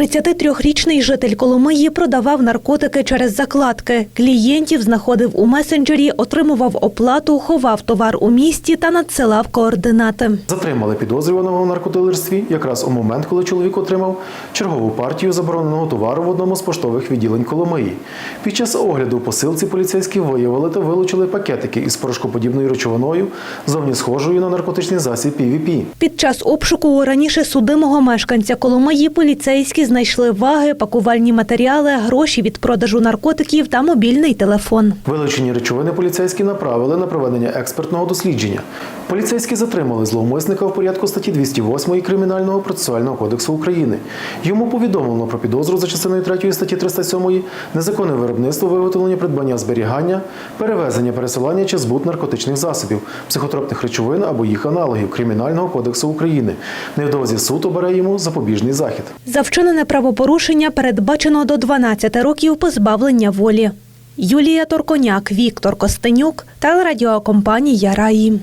33-річний житель Коломиї продавав наркотики через закладки. Клієнтів знаходив у месенджері, отримував оплату, ховав товар у місті та надсилав координати. Затримали підозрюваного в наркодилерстві якраз у момент, коли чоловік отримав чергову партію забороненого товару в одному з поштових відділень Коломиї. Під час огляду посилці поліцейські виявили та вилучили пакетики із порошкоподібною речовиною, зовні схожою на наркотичний засіб PVP. Під час обшуку раніше судимого мешканця Коломиї поліцейські знайшли ваги, пакувальні матеріали, гроші від продажу наркотиків та мобільний телефон. Вилучені речовини поліцейські направили на проведення експертного дослідження. Поліцейські затримали зловмисника в порядку статті 208 Кримінального процесуального кодексу України. Йому повідомлено про підозру за частиною 3 статті 307 незаконне виробництво, виготовлення, придбання, зберігання, перевезення, пересилання чи збут наркотичних засобів, психотропних речовин або їх аналогів Кримінального кодексу України. Невдовзі суд обере йому запобіжний захід. За вчинене правопорушення передбачено до 12 років позбавлення волі. Юлія Торконяк, Віктор Костенюк, телерадіокомпанія Раї.